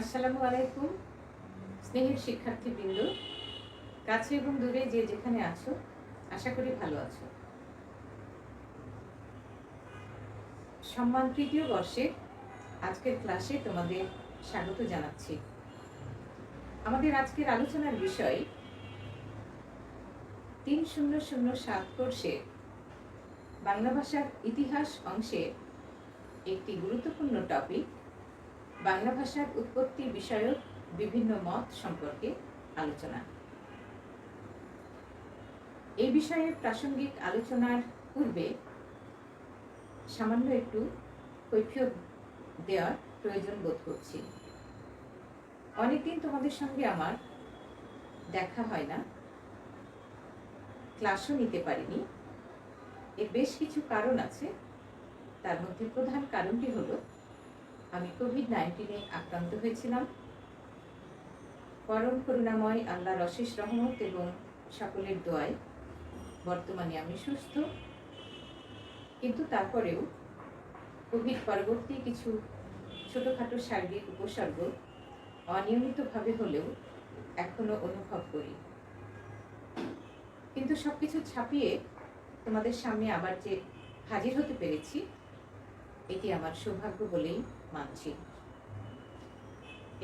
আসসালামু আলাইকুম, স্নেহের শিক্ষার্থীবৃন্দ, কাছে এবং দূরে যে যেখানে আছো, আশা করি ভালো আছো। সম্মান তৃতীয় বর্ষে, আজকের ক্লাসে তোমাদের স্বাগত জানাচ্ছি। আমাদের আজকের আলোচনার বিষয় তিন শূন্য শূন্য সাত কোর্সে বাংলা ভাষার ইতিহাস অংশে একটি গুরুত্বপূর্ণ টপিক বাংলা ভাষার উৎপত্তি বিষয়ক বিভিন্ন মত সম্পর্কে আলোচনা। এই বিষয়ে প্রাসঙ্গিক আলোচনার পূর্বে সামান্য একটু কৈফিয়ত দেওয়ার প্রয়োজন বোধ করছি। অনেকদিন তোমাদের সঙ্গে আমার দেখা হয় না। ক্লাসও নিতে পারিনি। এর বেশ কিছু কারণ আছে। তার মধ্যে প্রধান কারণটি হলো আমি কোভিড নাইন্টিনে আক্রান্ত হয়েছিলাম। পরম করুণাময় আল্লাহর অশেষ রহমত এবং সকলের দোয়ায়। বর্তমানে আমি সুস্থ। কিন্তু তারপরেও কোভিড পরবর্তী কিছু ছোটোখাটো শারীরিক উপসর্গ অনিয়মিতভাবে হলেও এখনও অনুভব করি। কিন্তু সব কিছু ছাপিয়ে তোমাদের সামনে আবার যে হাজির হতে পেরেছি, এটি আমার সৌভাগ্য বলেই মানছি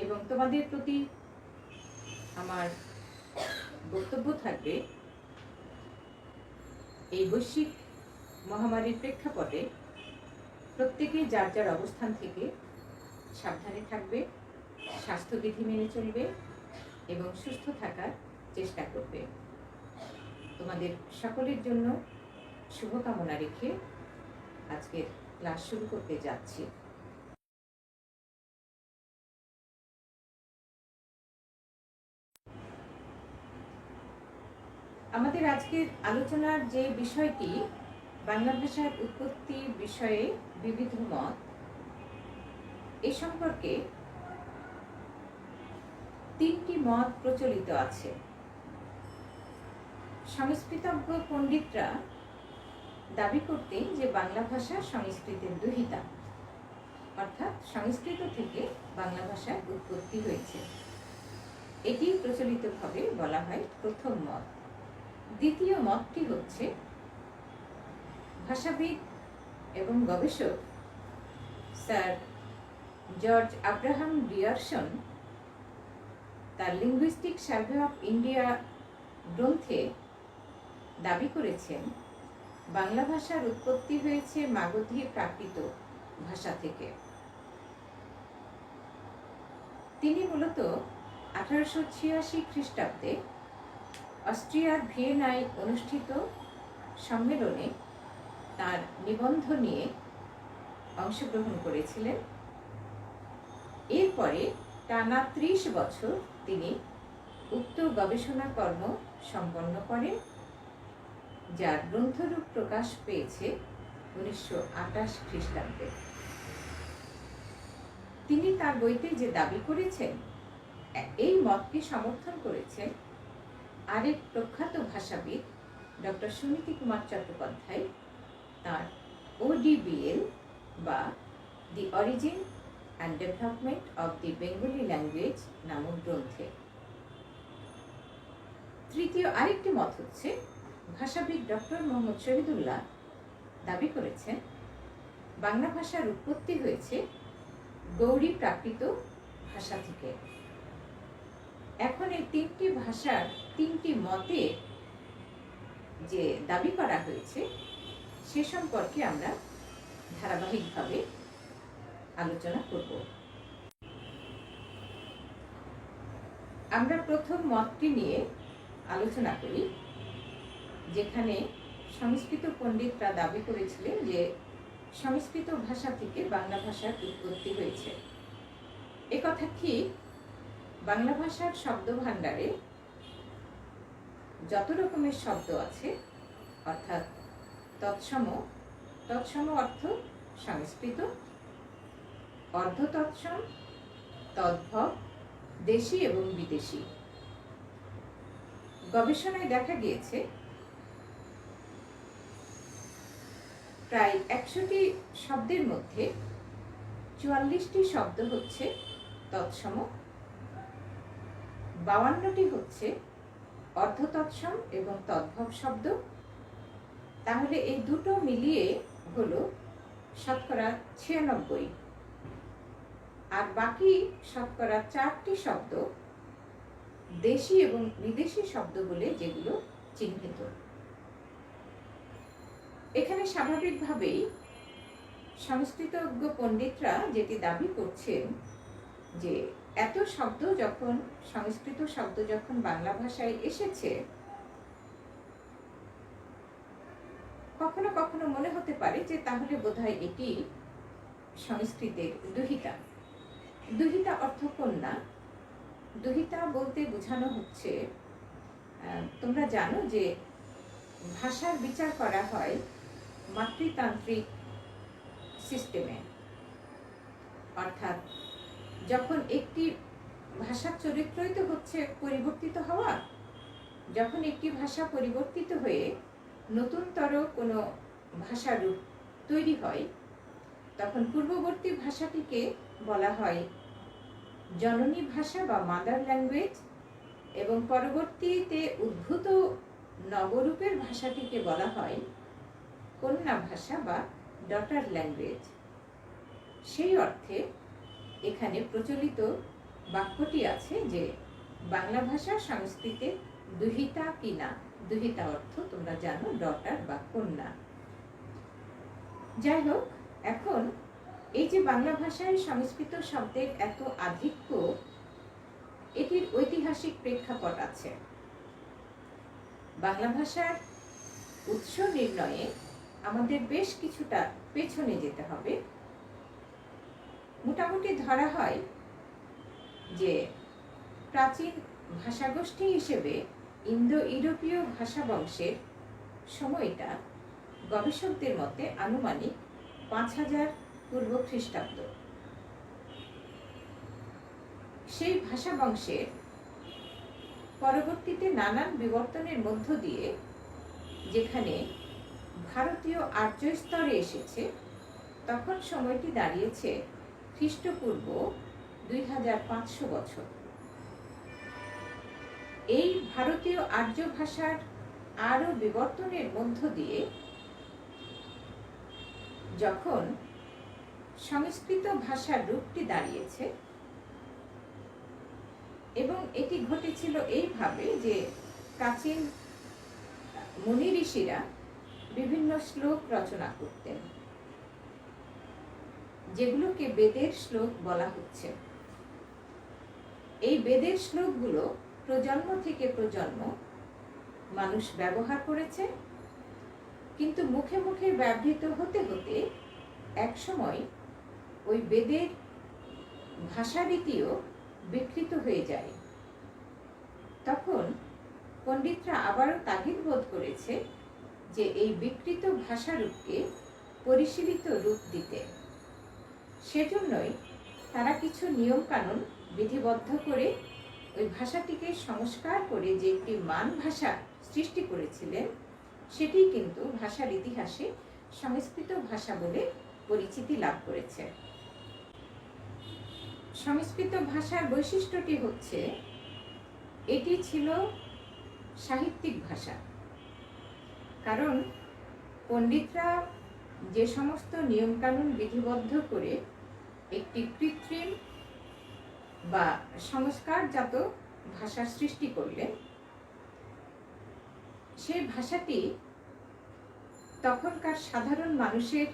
এবং তোমাদের প্রতি আমার বক্তব্য থাকবে এই বৈশ্বিক মহামারীর প্রেক্ষাপটে প্রত্যেকে যার যার অবস্থান থেকে সাবধানে থাকবে, স্বাস্থ্যবিধি মেনে চলবে এবং সুস্থ থাকার চেষ্টা করবে। তোমাদের সকলের জন্য শুভকামনা রেখে আজকের ক্লাস শুরু করতে যাচ্ছি। আমাদের আজকের আলোচনার যে বিষয়টি বাংলা ভাষার উৎপত্তি বিষয়ে বিবিধ মত, এ সম্পর্কে তিনটি মত প্রচলিত আছে। সংস্কৃতজ্ঞ পণ্ডিতরা দাবি করতেন যে বাংলা ভাষা সংস্কৃতের দুহিতা, অর্থাৎ সংস্কৃত থেকে বাংলা ভাষার উৎপত্তি হয়েছে। এটি প্রচলিতভাবে বলা হয় প্রথম মত। দ্বিতীয় মতটি হচ্ছে ভাষাবিদ এবং গবেষক স্যার জর্জ আব্রাহাম ডিয়ারসন তার লিঙ্গুইস্টিক সার্ভে অফ ইন্ডিয়া গ্রন্থে দাবি করেছেন, বাংলা ভাষার উৎপত্তি হয়েছে মাগধী প্রাকৃত ভাষা থেকে। তিনি মূলত আঠারোশো ছিয়াশি খ্রিস্টাব্দে অস্ট্রিয়ার ভিয়েনায় অনুষ্ঠিত সম্মেলনে তার নিবন্ধ নিয়ে অংশগ্রহণ করেছিলেন। এরপরে টানা ত্রিশ বছর তিনি উক্ত গবেষণা কর্ম সম্পন্ন করেন, যার গ্রন্থরূপ প্রকাশ পেয়েছে উনিশশো আঠাশ খ্রিস্টাব্দে। তিনি তার বইতে যে দাবি করেছেন এই মতকে সমর্থন করেছেন আরেক প্রখ্যাত ভাষাবিদ, ডক্টর সুনীতি কুমার চট্টোপাধ্যায়, তার ওডিবিএল বা the origin and development of the Bengali language নামক গ্রন্থে। তৃতীয় আরেকটি মত হচ্ছে, ভাষাবিদ ডক্টর মোহাম্মদ শহীদুল্লাহ দাবি করেছেন, বাংলা ভাষার উৎপত্তি হয়েছে গৌরী প্রাকৃত ভাষা থেকে। এখন এই তিনটি ভাষার তিনটি মতে যে দাবি করা হয়েছে, সে সম্পর্কে আমরা ধারাবাহিকভাবে আলোচনা করব। আমরা প্রথম মতটি নিয়ে আলোচনা করি, যেখানে সংস্কৃত পণ্ডিতরা দাবি করেছিলেন যে সংস্কৃত ভাষা থেকে বাংলা ভাষার উৎপত্তি হয়েছে। কথা ঠিক বাংলা ভাষার শব্দ ভাণ্ডারে যত রকমের শব্দ আছে, অর্থাৎ তৎসম তৎসম অর্থ সংস্কৃত, অর্ধ তৎসম তদ্ভব দেশি এবং বিদেশি। গবেষণায় দেখা গিয়েছে, প্রায় একশোটি শব্দের মধ্যে চুয়াল্লিশটি শব্দ হচ্ছে তৎসম বাউান্নটি হচ্ছে অর্ধ তৎসম এবং তদ্ভব শব্দ। তাহলে এই দুটো মিলিয়ে হলো শতকরা ছিয়ানব্বই। আর বাকি শতকরা চারটি শব্দ দেশি এবং বিদেশি শব্দ বলে যেগুলো চিহ্নিত। এখানে স্বাভাবিকভাবেই সংস্কৃতজ্ঞ পণ্ডিতরা যেটি দাবি করছেন যে এত শব্দ যখন, সংস্কৃত শব্দ যখন বাংলা ভাষায় এসেছে, কখনো কখনো মনে হতে পারে যে তাহলে বোধহয় এটি সংস্কৃতের দুহিতা। দুহিতা অর্থ কন্যা। দুহিতা বলতে বোঝানো হচ্ছে তোমরা জানো যে ভাষার বিচার করা হয় মাতৃতান্ত্রিক সিস্টেমে অর্থাৎ যখন একটি ভাষার চরিত্রই তো হচ্ছে পরিবর্তিত হওয়া, যখন একটি ভাষা পরিবর্তিত হয়ে নতুনতর কোনো ভাষা রূপ তৈরি হয়, তখন পূর্ববর্তী ভাষাটিকে বলা হয় জননী ভাষা বা মাদার ল্যাঙ্গুয়েজ এবং পরবর্তীতে উদ্ভূত নবরূপের ভাষাটিকে বলা হয় কন্যা ভাষা বা ডটার ল্যাঙ্গুয়েজ সেই অর্থে এখানে প্রচলিত বাক্যটি আছে যে বাংলা ভাষা সংস্কৃতে দুহিতা কি না? দুহিতা অর্থ তোমরা জানো, ডটার বা কন্যা। যাই হোক, এখন এই যে বাংলা ভাষায় সংস্কৃত শব্দের এত আধিক্য, এটির ঐতিহাসিক প্রেক্ষাপট আছে। বাংলা ভাষার উৎস নির্ণয়ে আমাদের বেশ কিছুটা পেছনে যেতে হবে। মোটামুটি ধরা হয় যে প্রাচীন ভাষাগোষ্ঠী হিসেবে ইন্দো ইউরোপীয় ভাষা বংশের সময়টা গবেষকদের মতে আনুমানিক পাঁচ হাজার পূর্ব খ্রিস্টাব্দ। সেই ভাষা বংশের পরবর্তীতে নানান বিবর্তনের মধ্য দিয়ে যেখানে ভারতীয় আর্য স্তরে এসেছে, তখন সময়টি দাঁড়িয়েছে খ্রিস্টপূর্ব দুই হাজার পাঁচশো বছর। এই ভারতীয় আর্য ভাষার আরও বিবর্তনের মধ্য দিয়ে যখন সংস্কৃত ভাষার রূপটি দাঁড়িয়েছে এবং এটি ঘটেছিল এইভাবে যে প্রাচীন মুনি ঋষিরা বিভিন্ন শ্লোক রচনা করতেন। যেগুলোকে বেদের শ্লোক বলা হচ্ছে। এই বেদের শ্লোকগুলো প্রজন্ম থেকে প্রজন্ম মানুষ ব্যবহার করেছে, কিন্তু মুখে মুখে ব্যবহৃত হতে হতে একসময় ওই বেদের ভাষারীতিও বিকৃত হয়ে যায়। তখন পণ্ডিতরা আবারও তাগিদ বোধ করেছে যে এই বিকৃত ভাষারূপকে পরিশীলিত রূপ দিতে। সেজন্যই তারা কিছু নিয়মকানুন বিধিবদ্ধ করে ওই ভাষাটিকে সংস্কার করে যে একটি মান ভাষা সৃষ্টি করেছিলেন, সেটি কিন্তু ভাষার ইতিহাসে সংস্কৃত ভাষা বলে পরিচিতি লাভ করেছে। সংস্কৃত ভাষার বৈশিষ্ট্যটি হচ্ছে, এটি ছিল সাহিত্যিক ভাষা। কারণ পণ্ডিতরা যে সমস্ত নিয়মকানুন বিধিবদ্ধ করে একটি কৃত্রিম বা সংস্কারজাত ভাষা সৃষ্টি করলেন সেই ভাষাটি তখনকার সাধারণ মানুষের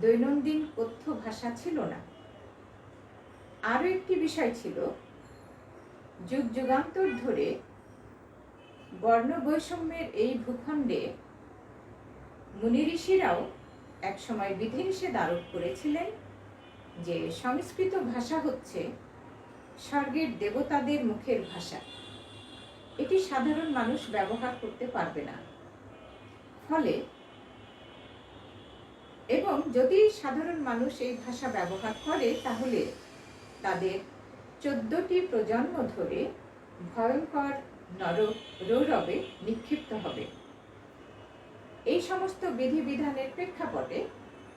দৈনন্দিন কথ্য ভাষা ছিল না। আরও একটি বিষয় ছিল, যুগ যুগান্তর ধরে বর্ণ বৈষম্যের এই ভূখণ্ডে মুনি ঋষিরাও একসময় বিধিনিষেধ আরোপ করেছিলেন। যে সংস্কৃত ভাষা হচ্ছে স্বর্গের দেবতাদের মুখের ভাষা। এটি সাধারণ মানুষ ব্যবহার করতে পারবে না। ফলে এবং যদি সাধারণ মানুষ এই ভাষা ব্যবহার করে, তাহলে তাদের চোদ্দটি প্রজন্ম ধরে ভয়ঙ্কর নরক রৌরবে নিক্ষিপ্ত হবে। এই সমস্ত বিধিবিধানের প্রেক্ষাপটে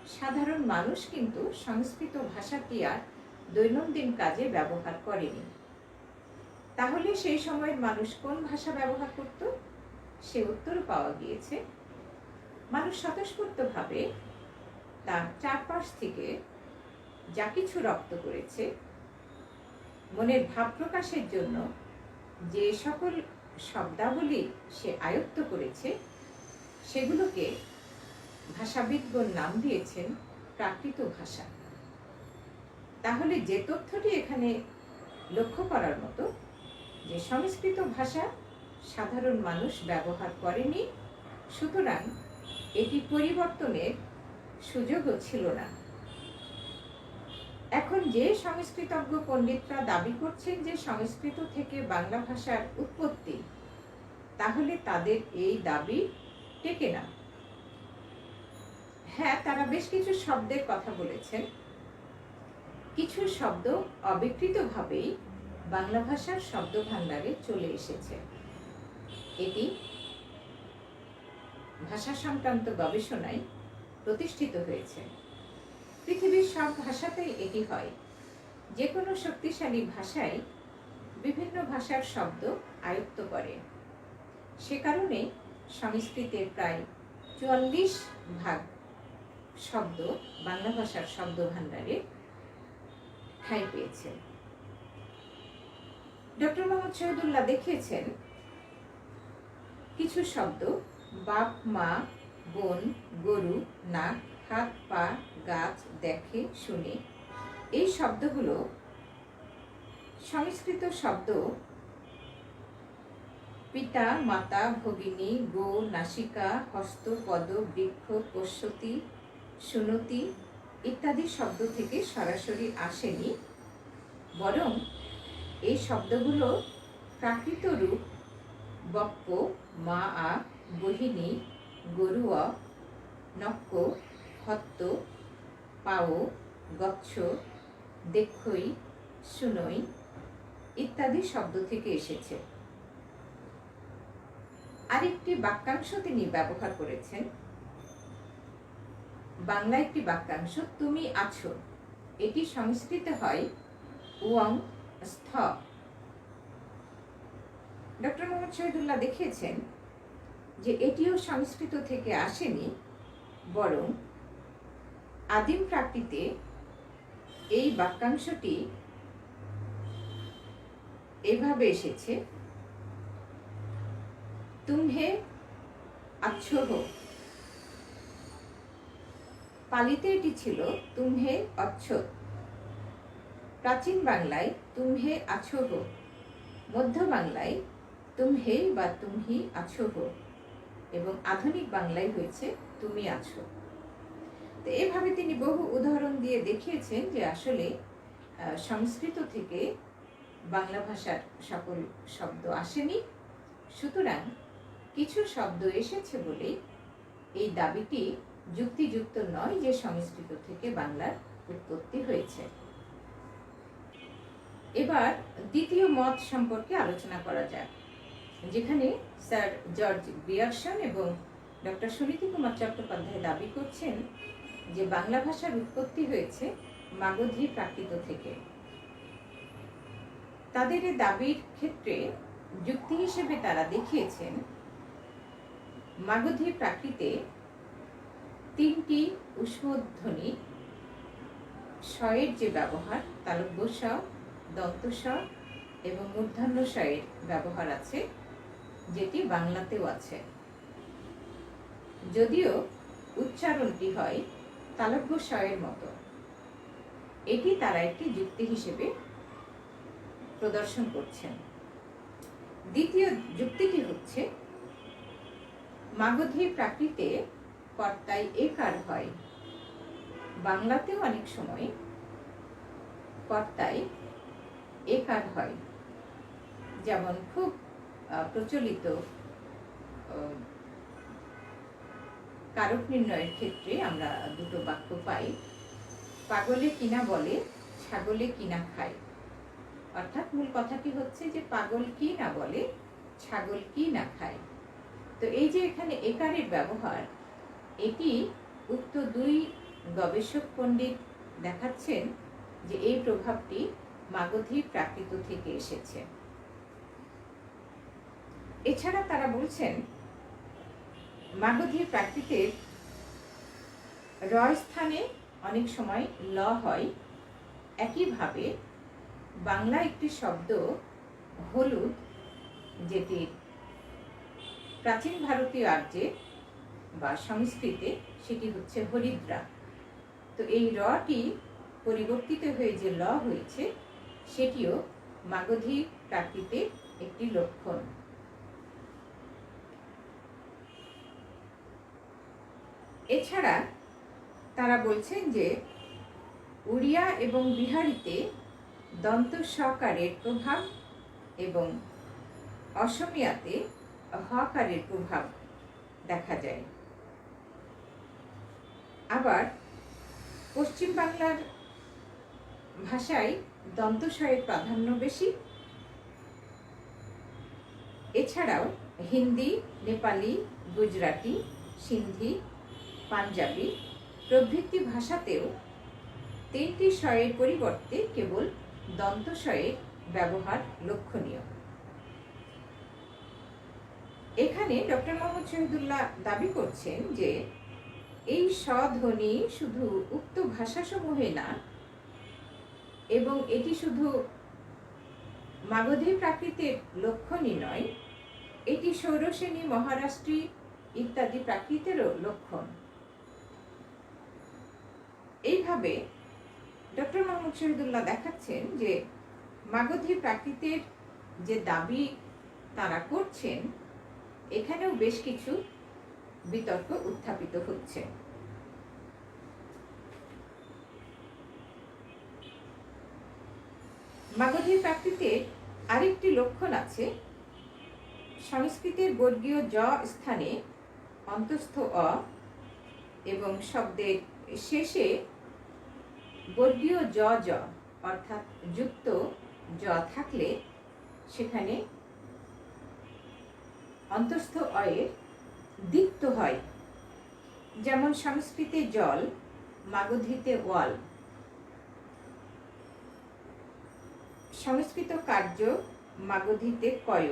সাধারণ মানুষ কিন্তু সংস্কৃত ভাষাটি আর দৈনন্দিন কাজে ব্যবহার করেনি। তাহলে সেই সময়ের মানুষ কোন ভাষা ব্যবহার করত? সে উত্তর পাওয়া গিয়েছে, মানুষ স্বতঃস্ফূর্তভাবে তার চারপাশ থেকে যা কিছু রপ্ত করেছে, মনের ভাব প্রকাশের জন্য যে সকল শব্দাবলী সে আয়ত্ত করেছে, সেগুলোকে ভাষাবিদগণ নাম দিয়েছেন প্রাকৃত ভাষা। তাহলে যে তথ্যটি এখানে লক্ষ্য করার মতো, যে সংস্কৃত ভাষা সাধারণ মানুষ ব্যবহার করেনি, সুতরাং এটি পরিবর্তনের সুযোগও ছিল না। এখন যে সংস্কৃতজ্ঞ পণ্ডিতরা দাবি করছেন যে সংস্কৃত থেকে বাংলা ভাষার উৎপত্তি, তাহলে তাদের এই দাবি টেকে না। হ্যাঁ তারা বেশ কিছু শব্দের কথা বলেছেন। কিছু শব্দ অবিকৃতভাবেই বাংলা ভাষার শব্দ ভাণ্ডারে চলে এসেছে। এটি ভাষা সংক্রান্ত গবেষণায় প্রতিষ্ঠিত হয়েছে। পৃথিবীর সব ভাষাতেই এটি হয়। যে কোনো শক্তিশালী ভাষায় বিভিন্ন ভাষার শব্দ আয়ত্ত করে। সে কারণে সংস্কৃতের প্রায় চুয়াল্লিশ ভাগ শব্দ, বাংলা ভাষার শব্দ ভাণ্ডারে ঠাঁই পেয়েছে। ডক্টর মোহাম্মদ শহীদুল্লাহ দেখিয়েছেন, কিছু শব্দ, বাপ, মা, বোন, গরু, নাক, হাত, পা, গাছ, দেখে, শুনে, এই শব্দগুলো সংস্কৃত শব্দ পিতা, মাতা, ভগিনী গো নাসিকা, হস্ত, পদ, বৃক্ষ পশ্যতি সুনতি ইত্যাদি শব্দ থেকে সরাসরি আসেনি, বরং এই শব্দগুলো প্রাকৃত রূপ, বক্ক মা আ বহিনী গরুয়া, নক্ক, হত্ত, পাও, গচ্ছ দেখই শুনই ইত্যাদি শব্দ থেকে এসেছে। আরেকটি বাক্যাংশ তিনি ব্যবহার করেছেন বাংলা একটি বাক্যাংশ, তুমি আছো। এটি সংস্কৃত হয় ওয়ং স্থ। ডক্টর মোহাম্মদ শহীদুল্লাহ দেখিয়েছেন যে এটিও সংস্কৃত থেকে আসেনি, বরং আদিম প্রাকৃতে এই বাক্যাংশটি এভাবে এসেছে, তুমহে আচ্ছো হো। পালিতে এটি ছিল তুমহে অচ্ছত প্রাচীন বাংলায় তুমহে আছো হো মধ্য বাংলায় তুমহে বা তুমহি আছো হো এবং আধুনিক বাংলায় হয়েছে তুমি আছো। তো এভাবে তিনি বহু উদাহরণ দিয়ে দেখিয়েছেন যে আসলে সংস্কৃত থেকে বাংলা ভাষার সকল শব্দ আসেনি। সুতরাং কিছু শব্দ এসেছে বলে এই দাবিটি যুক্তিযুক্ত নয় যে সংস্কৃত থেকে বাংলার উৎপত্তি হয়েছে। এবার দ্বিতীয় মত সম্পর্কে আলোচনা করা যাক, যেখানে স্যার জর্জ বিয়ারসন এবং ডক্টর সুনীতি কুমার চট্টোপাধ্যায় দাবি করছেন যে বাংলা ভাষার উৎপত্তি হয়েছে মাগধী প্রাকৃত থেকে। তাদের এই দাবির ক্ষেত্রে যুক্তি হিসেবে তারা দেখিয়েছেন, মাগধী প্রাকৃতে তিনটি উষ্মধ্বনি স্বয়ের যে ব্যবহার, তালব্য স দন্ত স এবং মূর্ধন্য স্বয়ের ব্যবহার আছে, যেটি বাংলাতেও আছে। যদিও উচ্চারণটি হয় তালব্য স্বয়ের মতো। এটি তারা একটি যুক্তি হিসেবে প্রদর্শন করছেন। দ্বিতীয় যুক্তিটি হচ্ছে মাগধী প্রাকৃতে কর্তায় একার হয়। বাংলাতেও অনেক সময় কর্তায় একার হয়। যেমন খুব প্রচলিত কারক নির্ণয়ের ক্ষেত্রে আমরা দুটো বাক্য পাই। পাগলে কিনা বলে, ছাগলে কিনা খায়। অর্থাৎ মূল কথাটি হচ্ছে যে, পাগল কি না বলে, ছাগল কি না খায়। তো এই যে এখানে একারের ব্যবহার এটি উক্ত দুই গবেষক পণ্ডিত দেখাচ্ছেন যে এই প্রভাবটি মাগধী প্রাকৃত থেকে এসেছে। এছাড়া তারা বলছেন, মাগধী প্রাকৃতের র স্থানে অনেক সময় ল হয়। একইভাবে বাংলা একটি শব্দ হলুদ, যেটি প্রাচীন ভারতীয় আর্যে বা সংস্কৃতে, সেটি হচ্ছে হরিদ্রা। তো এই রটি পরিবর্তিত হয়ে যে ল হয়েছে, সেটিও মাগধী প্রাকৃতের একটি লক্ষণ। এছাড়া তারা বলছেন যে, উড়িয়া এবং বিহারিতে দন্ত সকারের প্রভাব এবং অসমিয়াতে হকারের প্রভাব দেখা যায়। আবার পশ্চিম বাংলার ভাষায় দন্তস্বয়ের প্রাধান্য বেশি। এছাড়াও হিন্দি, নেপালি, গুজরাটি, সিন্ধি, পাঞ্জাবি প্রভৃতি ভাষাতেও তিনটি স্বয়ের পরিবর্তে কেবল দন্তস্বয়ের ব্যবহার লক্ষণীয়। এখানে ডক্টর মোহাম্মদ শহীদুল্লাহ দাবি করছেন যে এই স্বধ্বনি শুধু উক্ত ভাষাসমূহে না, এবং এটি শুধু মাগধী প্রাকৃতের লক্ষণই নয়, এটি সৌরসেনী মহারাষ্ট্রী ইত্যাদি প্রাকৃতেরও লক্ষণ। এইভাবে ডক্টর মোহাম্মদ শহীদুল্লাহ দেখাচ্ছেন যে মাগধী প্রাকৃতের যে দাবি তারা করছেন, এখানেও বেশ কিছু বিতর্ক উত্থাপিত হচ্ছে। মাগধীর প্রাকৃতের আরেকটি লক্ষণ আছে। সংস্কৃতের বর্গীয় জ স্থানে অন্তস্থ অ এবং শব্দের শেষে বর্গীয় জ জ, অর্থাৎ যুক্ত জ থাকলে সেখানে অন্তস্থ অয়ের দীপ্ত হয়। যেমন সংস্কৃতে জল, মাগধীতে ওয়াল। সংস্কৃত কার্য মাগধীতে কয়।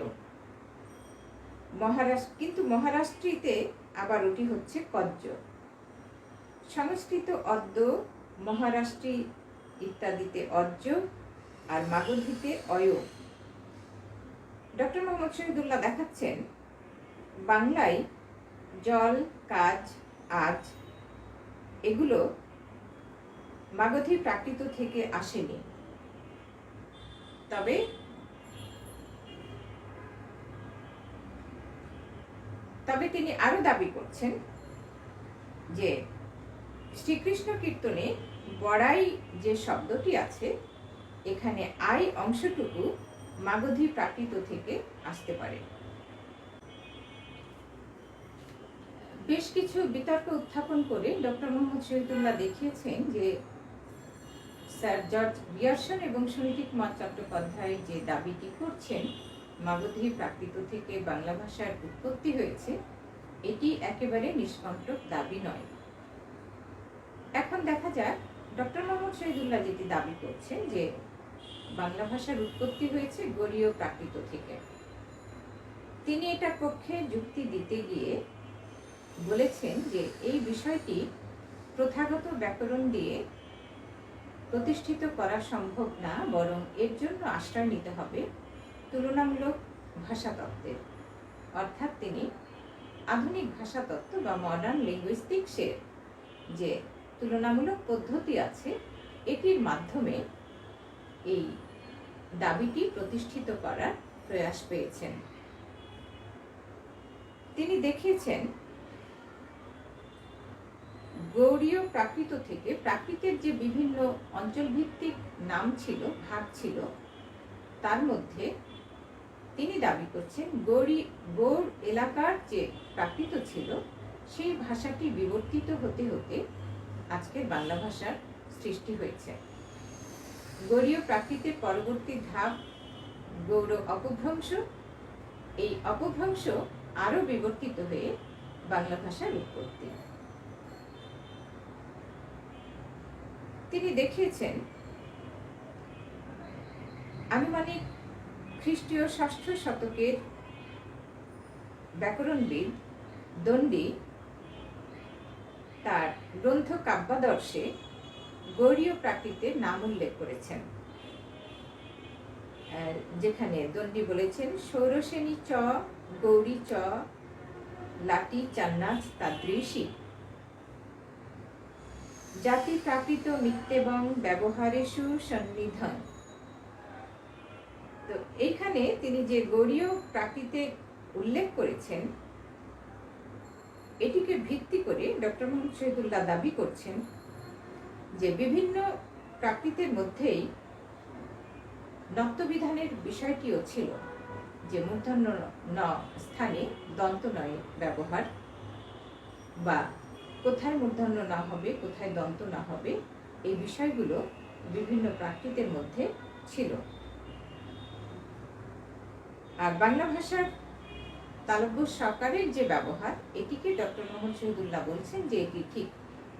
মহারাষ্ট্র কিন্তু মহারাষ্ট্রীতে আবার ওটি হচ্ছে কজ্জ। সংস্কৃত অদ্য, মহারাষ্ট্রী ইত্যাদিতে অজ্জ আর মাগধীতে অয়। ডক্টর মোহাম্মদ শহীদুল্লাহ দেখাচ্ছেন, বাংলায় জল, কাজ, আজ, এগুলো মাগধী প্রাকৃত থেকে আসেনি। তবে তবে তিনি আরও দাবি করছেন যে শ্রীকৃষ্ণ কীর্তনে বড়াই যে শব্দটি আছে, এখানে আই অংশটুকু মাগধী প্রাকৃত থেকে আসতে পারে বেশ কিছু বিতর্ক উত্থাপন করে ডক্টর মোহাম্মদ শহীদুল্লাহ দেখিয়েছেন যে স্যার জর্জ বিয়ারসন এবং সুনীতি কুমার চট্টোপাধ্যায় যে দাবিটি করছেন, মাগধী প্রাকৃত থেকে বাংলা ভাষার উৎপত্তি হয়েছে, এটি একেবারে নিষ্কণ্টক দাবি নয়। এখন দেখা যাক, ডক্টর মোহাম্মদ শহীদুল্লাহ যেটি দাবি করছেন যে বাংলা ভাষার উৎপত্তি হয়েছে গরীয় প্রাকৃত থেকে। তিনি এটা পক্ষে যুক্তি দিতে গিয়ে বলেছেন যে এই বিষয়টি প্রথাগত ব্যাকরণ দিয়ে প্রতিষ্ঠিত করা সম্ভব না, বরং এর জন্য আশ্রয় নিতে হবে তুলনামূলক ভাষাতত্ত্বের। অর্থাৎ তিনি আধুনিক ভাষাতত্ত্ব বা মডার্ন লিঙ্গুইস্টিক্সের যে তুলনামূলক পদ্ধতি আছে, এটির মাধ্যমে এই দাবিটি প্রতিষ্ঠিত করার প্রয়াস পেয়েছেন। তিনি দেখিয়েছেন গৌড়ীয় প্রাকৃত থেকে প্রাকৃতের যে বিভিন্ন অঞ্চলভিত্তিক নাম ছিল, ভাগ ছিল, তার মধ্যে তিনি দাবি করছেন, গৌরী গৌড় এলাকার যে প্রাকৃত ছিল, সেই ভাষাটি বিবর্তিত হতে হতে আজকের বাংলা ভাষার সৃষ্টি হয়েছে। গৌরীয় প্রাকৃতের পরবর্তী ধাপ গৌড় অপভ্রংশ। এই অপভ্রংশ আরও বিবর্তিত হয়ে বাংলা ভাষার উৎপত্তি। তিনি দেখিয়েছেন আনুমানিক খ্রিস্টীয় ষষ্ঠ শতকের ব্যাকরণবিদ দণ্ডী, তার গ্রন্থ কাব্যাদর্শে গৌরীয় প্রাকৃতের নাম উল্লেখ করেছেন। যেখানে দণ্ডী বলেছেন, সৌরসেনী চ, গৌরী চ, লাটি, চান্নাচ তাদৃশী জাতি প্রাকৃত মিত্যেবং ব্যবহারেষু সন্নিধন। তো এইখানে তিনি যে গৌরীয় প্রাকৃতে উল্লেখ করেছেন, এটিকে ভিত্তি করে ডক্টর মোহাম্মদ শহীদুল্লাহ দাবি করছেন যে বিভিন্ন প্রাকৃতের মধ্যেই নত্যবিধানের বিষয়টিও ছিল যে মূর্ধন্য ন স্থানে দন্ত নয় ব্যবহার বা কোথায় মূর্ধন্য না হবে, কোথায় দন্ত না হবে, এই বিষয়গুলো বিভিন্ন প্রাকৃতের মধ্যে ছিল। আর বাংলা ভাষার তালব্য সরকারের যে ব্যবহার, এটিকে ডক্টর মোহাম্মদ শহীদুল্লাহ বলছেন যে এটি ঠিক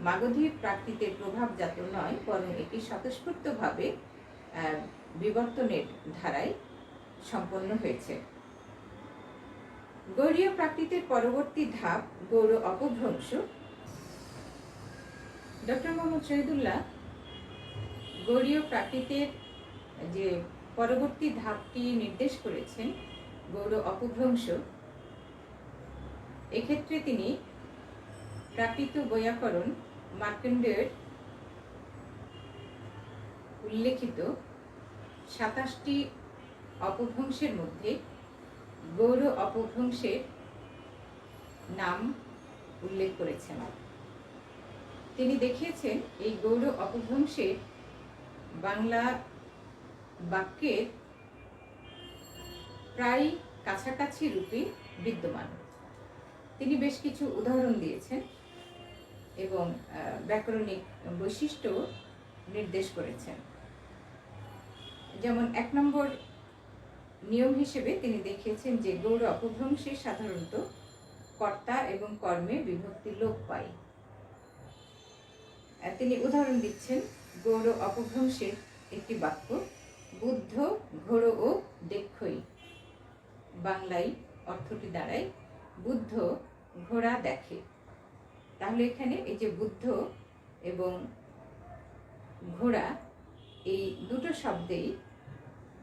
মাগধী প্রাকৃতের প্রভাবজাত নয়, বরং এটি স্বতঃস্ফূর্তভাবে বিবর্তনের ধারায় সম্পন্ন হয়েছে। গৌরীয় প্রাকৃতের পরবর্তী ধাপ গৌর অপভ্রংশ ডক্টর মোহাম্মদ শহীদুল্লাহ, গৌরীয় প্রাকৃতের যে পরবর্তী ধাপটি নির্দেশ করেছেন গৌর অপভ্রংশ, এক্ষেত্রে তিনি প্রাকৃত বৈয়াকরণ মার্কণ্ডের উল্লেখিত সাতাশটি অপভ্রংশের মধ্যে গৌর অপভ্রংশের নাম উল্লেখ করেছেন। তিনি দেখিয়েছেন এই গৌর অপভ্রংশে বাংলা বাক্যের প্রায় কাছাকাছি রূপে বিদ্যমান। তিনি বেশ কিছু উদাহরণ দিয়েছেন এবং ব্যাকরণিক বৈশিষ্ট্য নির্দেশ করেছেন। যেমন এক নম্বর নিয়ম হিসেবে তিনি দেখিয়েছেন যে গৌর অপভ্রংশে সাধারণত কর্তা এবং কর্মে বিভক্তি লোপ পায়। তিনি উদাহরণ দিচ্ছেন গৌর অপভ্রংশের একটি বাক্য, বুদ্ধ, ঘোর ও দেক্ষই। বাংলায় অর্থটি দাঁড়ায়, বুদ্ধ ঘোড়া দেখে। তাহলে এখানে এই যে বুদ্ধ এবং ঘোড়া, এই দুটো শব্দেই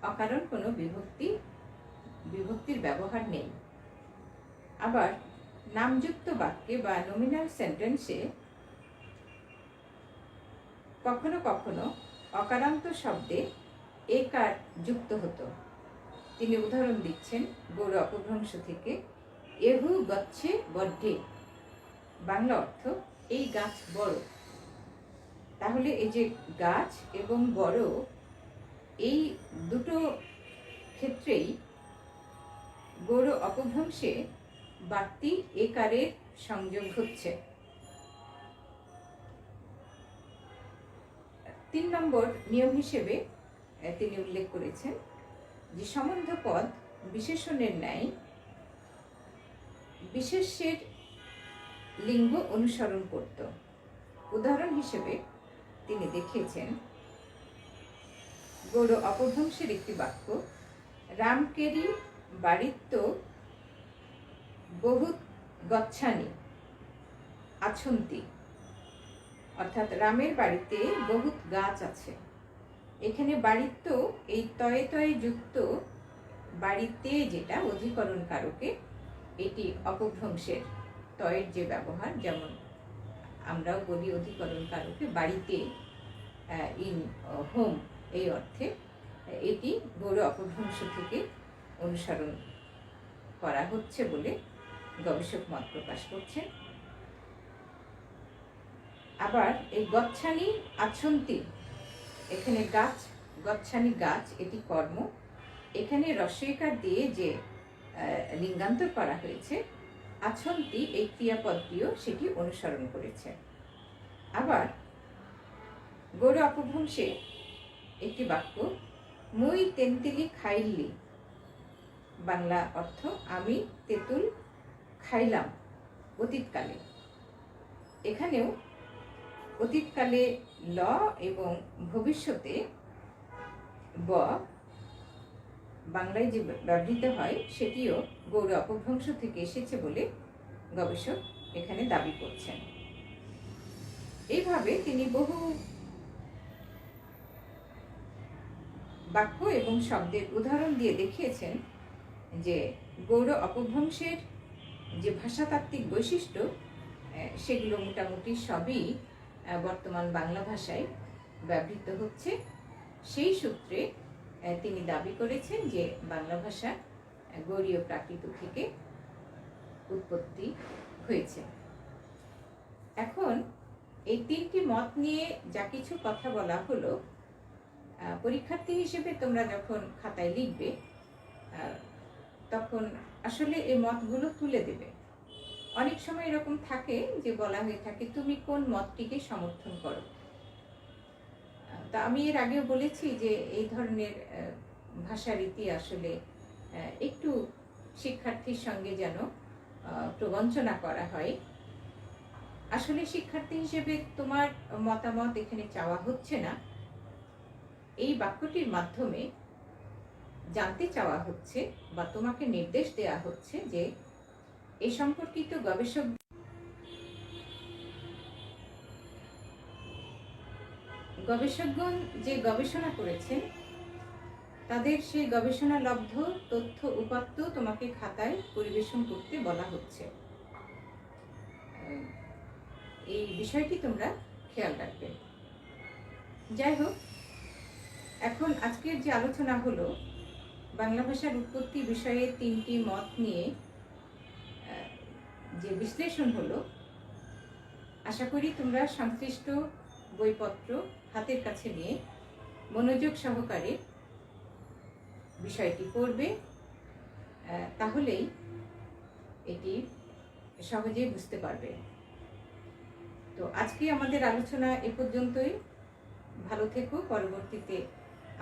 অকারণ কোনো বিভক্তি, বিভক্তির ব্যবহার নেই। আবার নামযুক্ত বাক্যে বা নমিনাল সেন্টেন্সে কখনো কখনো অকারান্ত শব্দে একার যুক্ত হতো। তিনি উদাহরণ দিচ্ছেন গৌর অপভ্রংশ থেকে, এহু গচ্ছে বড্ডে। বাংলা অর্থ, এই গাছ বড়। তাহলে এই যে গাছ এবং বড়, এই দুটো ক্ষেত্রেই গৌর অপভ্রংশে বাড়তি একারের সংযোগ হচ্ছে। তিন নম্বর নিয়ম হিসেবে তিনি উল্লেখ করেছেন যে সম্বন্ধ পদ বিশেষণের ন্যায় বিশেষের লিঙ্গ অনুসরণ করত। উদাহরণ হিসেবে তিনি দেখিয়েছেন গৌর অপভ্রংশের একটি বাক্য, রামকেরি বাড়িত্ব বহুত গচ্ছানি, আছন্তি। অর্থাৎ রামের বাড়িতে বহুত গাছ আছে। এখানে বাড়িত্ব, এই তয়ে তয়ে যুক্ত বাড়িতে যেটা অধিকরণ কারকে, এটি অপভ্রংশের তয়ের যে ব্যবহার, যেমন আমরাও বলি অধিকরণ কারকে বাড়িতে ইন হোম এই অর্থে, এটি গৌর অপভ্রংশ থেকে অনুসরণ করা হচ্ছে বলে গবেষক মত প্রকাশ করছেন। আবার এই গচ্ছানি আছন্তি, এখানে গাছ, গচ্ছানি গাছ, এটি কর্ম। এখানে রস্বইকার দিয়ে যে লিঙ্গান্তর করা হয়েছে, আছন্তি এই ক্রিয়াপদটিও সেটি অনুসরণ করেছে। আবার, গৌর অপভ্রংশে একটি বাক্য, মুই তেন্তিলি খাইলি বাংলা অর্থ, আমি তেঁতুল খাইলাম অতীতকালে। এখানেও অতীতকালে ল এবং ভবিষ্যতে ব বাংলায় যে ব্যবহৃত হয়, সেটিও গৌর অপভ্রংশ থেকে এসেছে বলে গবেষক এখানে দাবি করছেন। এইভাবে তিনি বহু বাক্য এবং শব্দের উদাহরণ দিয়ে দেখিয়েছেন যে গৌড় অপভ্রংশের যে ভাষাতাত্ত্বিক বৈশিষ্ট্য সেগুলো মোটামুটি সবই বর্তমান বাংলা ভাষায় ব্যবহৃত হচ্ছে। সেই সূত্রে তিনি দাবি করেছেন যে বাংলা ভাষা গৌড়ীয় প্রাকৃত থেকে উৎপত্তি হয়েছে। এখন, এই তিনটি মত নিয়ে যা কিছু কথা বলা হলো পরীক্ষার্থী হিসেবে তোমরা যখন খাতায় লিখবে তখন আসলে এই মতগুলো তুলে দেবে। অনেক সময় এরকম থাকে যে বলা হয়ে থাকে, তুমি কোন মতটিকে সমর্থন করো? তা আমি এর আগেও বলেছি যে এই ধরনের ভাষারীতি আসলে একটু শিক্ষার্থীর সঙ্গে যেন প্রবঞ্চনা করা হয়। আসলে শিক্ষার্থী হিসেবে তোমার মতামত এখানে চাওয়া হচ্ছে না। এই বাক্যটির মাধ্যমে জানতে চাওয়া হচ্ছে বা তোমাকে নির্দেশ দেওয়া হচ্ছে যে এ সম্পর্কিত গবেষক গবেষকগণ যে গবেষণা করেছেন, তাদের সেই গবেষণা লব্ধ তথ্য উপাত্ত তোমাকে খাতায় পরিবেশন করতে বলা হচ্ছে। এই বিষয়টি তোমরা খেয়াল রাখবে। যাই হোক, এখন আজকের যে আলোচনা হলো, বাংলা ভাষার উৎপত্তি বিষয়ে তিনটি মত নিয়ে যে বিশ্লেষণ হলো, আশা করি তোমরা সংশ্লিষ্ট বইপত্র হাতের কাছে নিয়ে মনোযোগ সহকারে বিষয়টি পড়বে তাহলেই এটি সহজেই বুঝতে পারবে। তো আজকে আমাদের আলোচনা এ পর্যন্তই। ভালো থেকো, পরবর্তীতে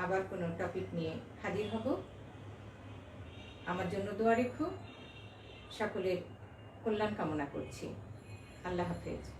আবার কোনো টপিক নিয়ে হাজির হব। আমার জন্য দোয়া রেখো। সকলের কল্যাণ কামনা করছি। আল্লাহ হাফেজ।